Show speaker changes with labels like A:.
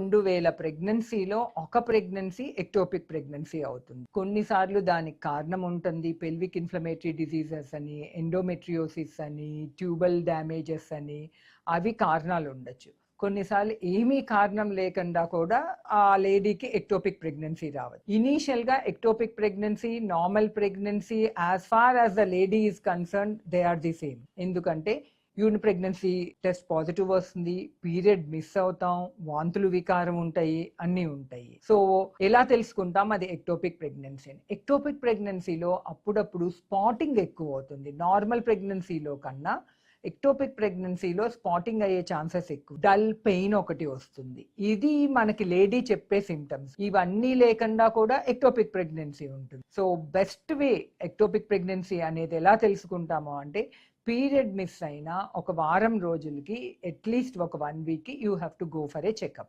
A: రెండు వేల ప్రెగ్నెన్సీలో ఒక ప్రెగ్నెన్సీ ఎక్టోపిక్ ప్రెగ్నెన్సీ అవుతుంది. కొన్నిసార్లు దానికి కారణం ఉంటుంది. పెల్విక్ ఇన్ఫ్లమేటరీ డిసీజెస్ అని ఎండోమెట్రియోసిస్ అని ట్యూబల్ డ్యామేజెస్ అని అవి కారణాలు ఉండొచ్చు. కొన్నిసార్లు ఏమీ కారణం లేకుండా కూడా ఆ లేడీకి ఎక్టోపిక్ ప్రెగ్నెన్సీ రావచ్చు ఇనీషియల్గా ectopic pregnancy normal pregnancy as far as the lady is concern they are the same ఎందుకంటే యూరిన్ ప్రెగ్నెన్సీ టెస్ట్ పాజిటివ్ వస్తుంది పీరియడ్ మిస్ అవుతాం వాంతులు వికారం ఉంటాయి అన్నీ ఉంటాయి. సో ఎలా తెలుసుకుంటాం? అది ఎక్టోపిక్ ప్రెగ్నెన్సీ ఎక్టోపిక్ ప్రెగ్నెన్సీలో అప్పుడప్పుడు స్పాటింగ్ ఎక్కువ అవుతుంది. నార్మల్ ప్రెగ్నెన్సీలో కన్నా ఎక్టోపిక్ ప్రెగ్నెన్సీలో స్పాటింగ్ అయ్యే ఛాన్సెస్ ఎక్కువ. డల్ పెయిన్ ఒకటి వస్తుంది. ఇది మనకి లేడీ చెప్పే సిమ్టమ్స్ ఇవన్నీ లేకుండా కూడా ఎక్టోపిక్ ప్రెగ్నెన్సీ ఉంటుంది. So best way ectopic pregnancy అనేది ఎలా తెలుసుకుంటామో అంటే పీరియడ్ మిస్ అయినా ఒక వారం రోజులకి అట్లీస్ట్ ఒక one week you have to go for a checkup